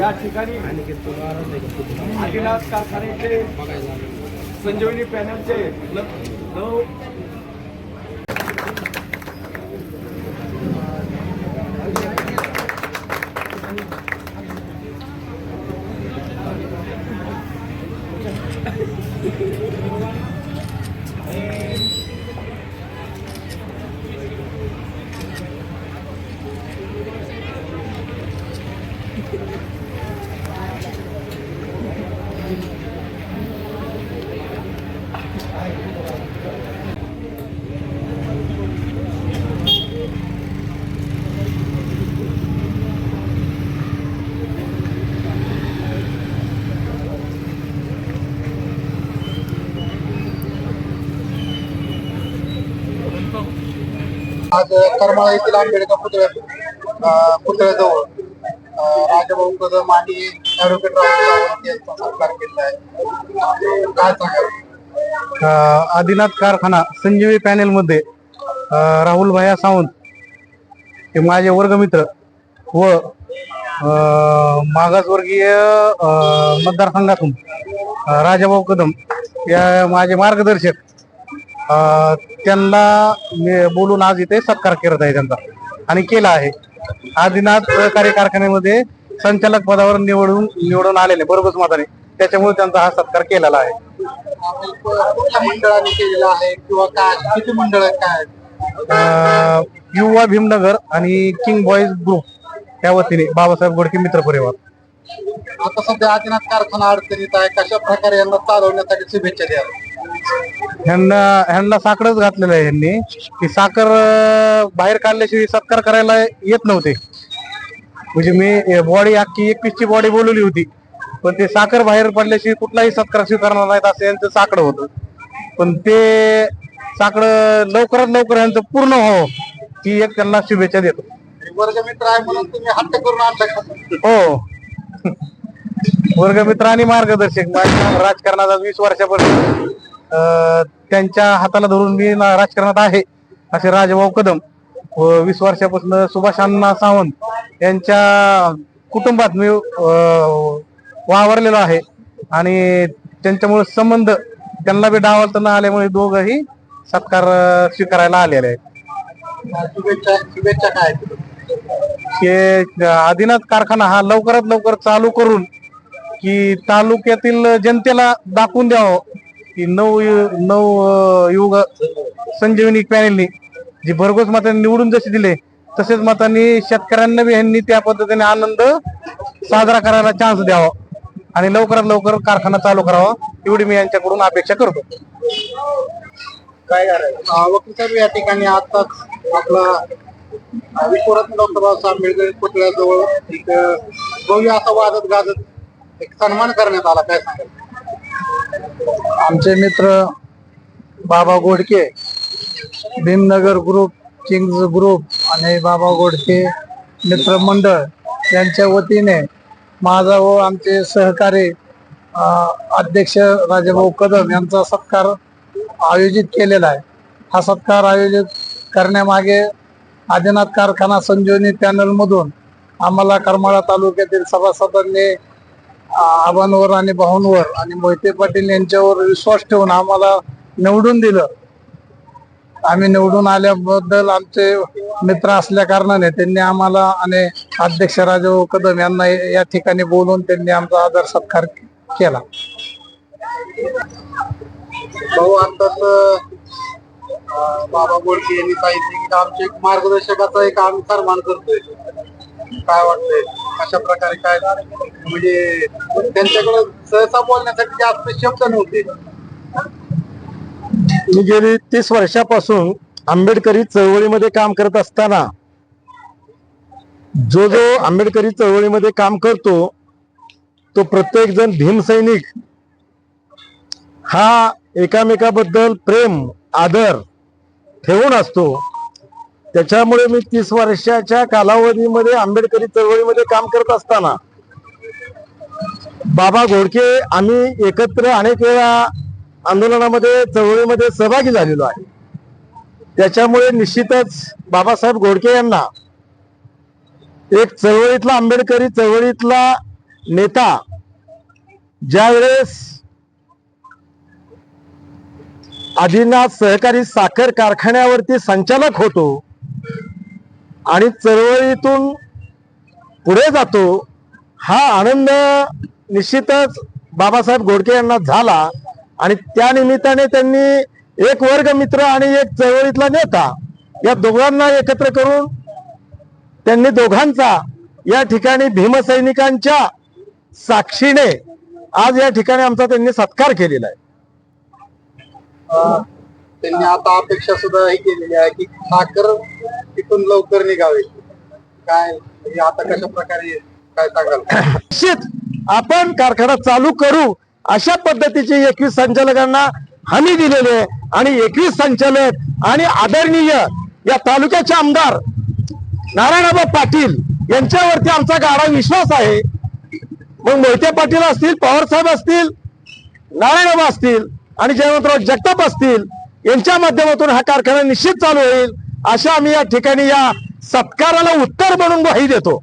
या ठिकाणी अखिलास कारखान्याचे संजीवनी पॅनलचे नऊ आज करमाळा येथील आंबेडकर पुतळ्या पुतळ्याजवळ राजाभाऊ कदम आणि ऍडव्होकेट राहुल यांचा सत्कार केलेला आहे. काय सांगाल? आदिनाथ कारखाना संजीवी पॅनेल मध्ये राहुल भाया सावंत हे माझे वर्गमित्र व मागासवर्गीय मतदारसंघातून राजाभाऊ कदम या माझे मार्गदर्शक त्यांना बोलून आज इथे सत्कार करत आहे त्यांचा. आणि केला आहे. आदिनाथ सहकारी कारखान्यामध्ये संचालक पदावर निवडून निवडून आलेले बरोबर मताने त्याच्यामुळे त्यांचा हा सत्कार केलेला आहे. मंडळाने केलेला आहे किंवा काय? किती मंडळ आहेत काय युवा भीमनगर आणि किंग बॉईज ग्रुप या वतीने बाबासाहेब गोडके मित्र परिवार. आता सध्या आदिनाथ कारखाना अडचणीत आहे. कशा प्रकारे यांना चालवण्यासाठी शुभेच्छा द्या ह्यांना ह्यांना साखरच घातलेलं आहे ह्यांनी. की साखर बाहेर काढल्याशिवाय सत्कार करायला येत नव्हते. म्हणजे मी बॉडी अख्खी एकवीसची बॉडी बोलवली होती. पण ते साखर बाहेर पडल्याशिवाय कुठलाही सत्कार स्वीकारणार नाहीत असं यांचं साकडं होतं. पण ते साकडं लवकरात लवकर यांचं पूर्ण व्हावं ही एक त्यांना शुभेच्छा देतो. वर्गमित्र आहे म्हणून तुम्ही हट्ट करून आणला का? हो. वर्गमित्र आणि मार्गदर्शक. माझ्या राजकारणात वीस वर्षापासून. अं, त्यांच्या हाताला धरून मी ना- राजकारणात आहे असे राजभाऊ कदम व वीस वर्षापासून सुभाष अण्णा सावंत यांच्या कुटुंबात मी वावरलेलो आहे. आणि त्यांच्यामुळे संबंध त्यांना बी डावलता न आल्यामुळे दोघंही सत्कार स्वीकारायला आलेले आहेत. शुभेच्छा शुभेच्छा काय आदिनाथ कारखाना हा लवकरात लवकर चालू करून की तालुक्यातील जनतेला दाखवून द्यावं. की नऊ यु- नऊ युग संजीवनी पॅनेलनी जी भरघोस मतांनी निवडून जसे दिले तसेच मतांनी शेतकऱ्यांना बी ह्यांनी त्या पद्धतीने आनंद साजरा करायला चान्स द्यावा. आणि लवकरात लवकर कारखाना चालू करावा एवढी मी यांच्याकडून अपेक्षा करतो. काय करायचं? वकील साहेब या ठिकाणी आताच आपला विश्वरत्न डॉक्टर बाबासाहेब आंबेडकर पुतळ्याजवळ एक भव्य असा वाजत गाजत एक सन्मान करण्यात आला काय सांगाल? आमचे मित्र Baba Godke Bhimnagar group kings group आणि बाबा गोडके मित्र मंडळ यांच्या वतीने माझा व आमचे सहकारी अध्यक्ष राजाभाऊ कदम यांचा सत्कार आयोजित केलेला आहे. हा सत्कार आयोजित करण्यामागे आदिनाथ कारखाना संजीवनी पॅनलमधून आम्हाला करमाळा तालुक्यातील सभासदांनी आबांवर आणि भाऊंवर आणि मोहिते पाटील यांच्यावर विश्वास ठेवून आम्हाला निवडून दिलं. आम्ही निवडून आल्याबद्दल आमचे मित्र असल्या कारणाने त्यांनी आम्हाला आणि अध्यक्ष राजाभाऊ कदम यांना या ठिकाणी बोलून त्यांनी आमचा आदर सत्कार केला. भाऊ आताच बाबा बोडके यांनी सांगितले की आमचे एक मार्गदर्शकाचा एक आम्ही सन्मान करतोय. काय वाटतंय? अशा प्रकारे काय म्हणजे त्यांच्याकडे सहसा बोलण्यासाठी जास्त शब्द नव्हते. मी गेली तीस वर्षापासून आंबेडकरी चळवळीमध्ये काम करत असताना जो जो आंबेडकरी चळवळीमध्ये काम करतो तो प्रत्येक जण भीमसैनिक हा एकामेकाबद्दल प्रेम आदर ठेवून असतो. त्याच्यामुळे मी तीस वर्षाच्या कालावधीमध्ये आंबेडकरी चळवळीमध्ये काम करत असताना बाबा घोडके आम्ही एकत्र अनेक वेळा आंदोलनामध्ये चळवळीमध्ये सहभागी झालेलो आहे. त्याच्यामुळे निश्चितच बाबासाहेब घोडके यांना एक चळवळीतला आंबेडकरी चळवळीतला नेता ज्यावेळेस आदिनाथ सहकारी साखर कारखान्यावरती संचालक होतो आणि चळवळीतून पुढे जातो हा आनंद निश्चितच बाबासाहेब गोडके यांना झाला. आणि त्या निमित्ताने त्यांनी एक वर्ग मित्र आणि एक चळवळीतला नेता या दोघांना एकत्र करून त्यांनी दोघांचा या ठिकाणी भीमसैनिकांच्या साक्षीने आज या ठिकाणी आमचा त्यांनी सत्कार केलेला आहे. त्यांनी आता अपेक्षा सुद्धा ही केलेली आहे की ठाकर तिथून लवकर निघावे. काय म्हणजे आता कशा प्रकारे काय सांगाल? निश्चित आपण कारखाना चालू करू अशा पद्धतीचे एकवीस संचालकांना हमी दिलेली आहे. आणि एकवीस संचालक आणि आदरणीय या तालुक्याचे आमदार नारायणबा पाटील यांच्यावरती आमचा गाढा विश्वास आहे. मग मोहिते पाटील असतील पवार साहेब असतील नारायणबा असतील आणि जयवंतराव जगताप असतील यांच्या माध्यमातून हा कारखाना निश्चित चालू होईल. अशा आम्ही या ठिकाणी या सत्काराला उत्तर म्हणून ग्वाही देतो.